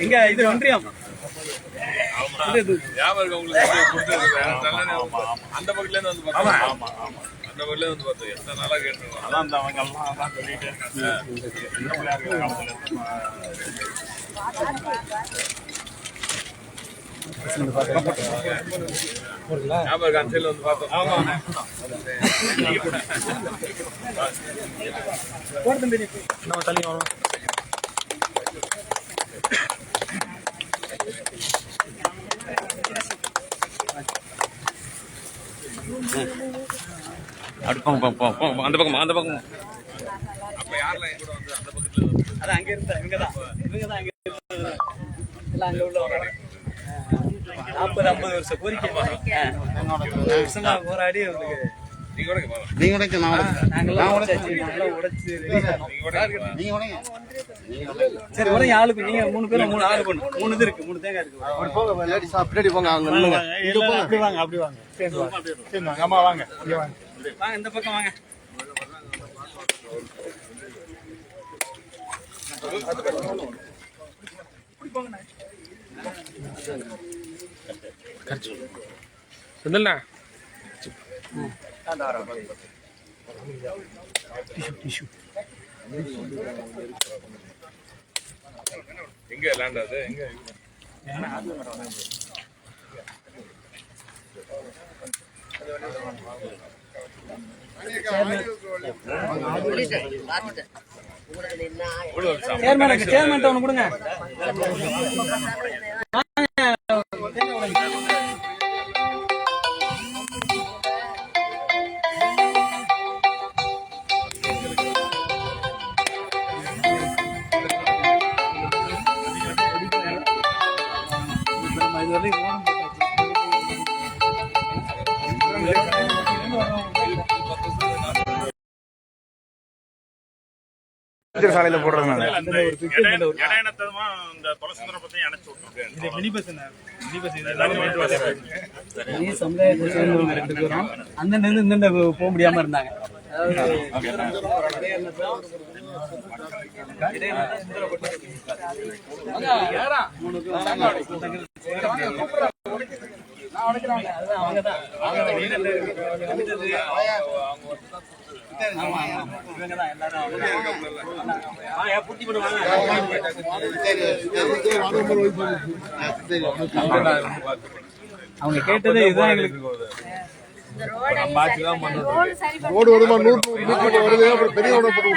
எங்க இது ஒன்றியம் அந்த பக்கத்துல இருந்து வந்து அந்த பக்கத்துல வந்து பார்த்தோம் எத்தனை நாளா கேட்டுருக்கோம் அதான். அந்த அவங்க எல்லாம் அதான் சொல்லிட்டு இருக்காங்க வந்து பார்த்தோம். தள்ளி வரோம் அடுப்பம் அந்த பக்கம் அந்த பக்கம். அப்ப யாரெல்லாம் என் கூட வந்து அந்த பக்கத்துல இருந்து அது அங்க இருந்தா இவங்க தான் இவங்க தான் அங்க இருந்தாங்க. எல்லாம் அங்க உள்ள நாற்பது ஐம்பது வருஷம் கோரிக்கை. போராடி உங்களுக்கு நீங்க உடைக்க நான் உடைச்சு சரி உடனே ஆளுக்கு நீங்க மூணு பேரும் மூணு ஆளு பண்ணு மூணு இது இருக்கு மூணு தேங்காய் இருக்கு. அப்படி போங்க லேடிஸ் பின்னாடி போங்க இல்ல அப்படி வாங்க அப்படி வாங்க. சேர்ந்து வாங்க. அம்மா வாங்க. வாங்க. இந்த பக்கம் வாங்க. செந்தில்ண்ணா. எங்க லேண்ட் அது? எங்க. சேர்மேன் சேர்மேன் ஒன்று கொடுங்க. ரெண்டு பேரும். அந்தண்ட இருந்து இந்தண்ட போக முடியாம இருந்தாங்க. அவங்க கேட்டதே இதுதான் எங்களுக்கு. ரோடு வருமா? நூறு நூறு மீட்டர் வருது. அப்புறம் பெரிய ரோடு போட்டு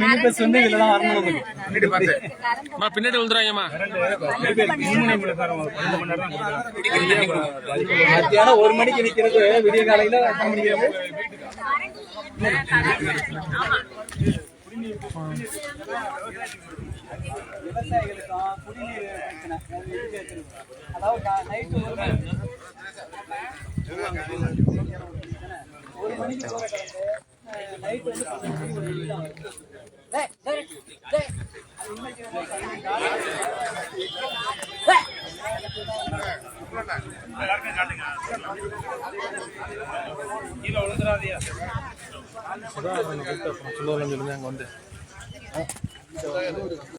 மினி பஸ் வந்து இதுல தான் வரணும் பின்னாடி விழுந்துறாங்கம்மா. மத்தியானம் ஒரு மணிக்கு நிக்கிறது. விடிய காலையில மணிக்கு விவசாயிகளுக்கும் குடிநீர் பிரச்சனை. அதாவது நைட்டு ஒரு மணி- ஒரு மணிக்கு வந்து ஒரு தான் காட்டுங்க கீழே விழுந்துடாதியா சொல்லுவாங்க வந்து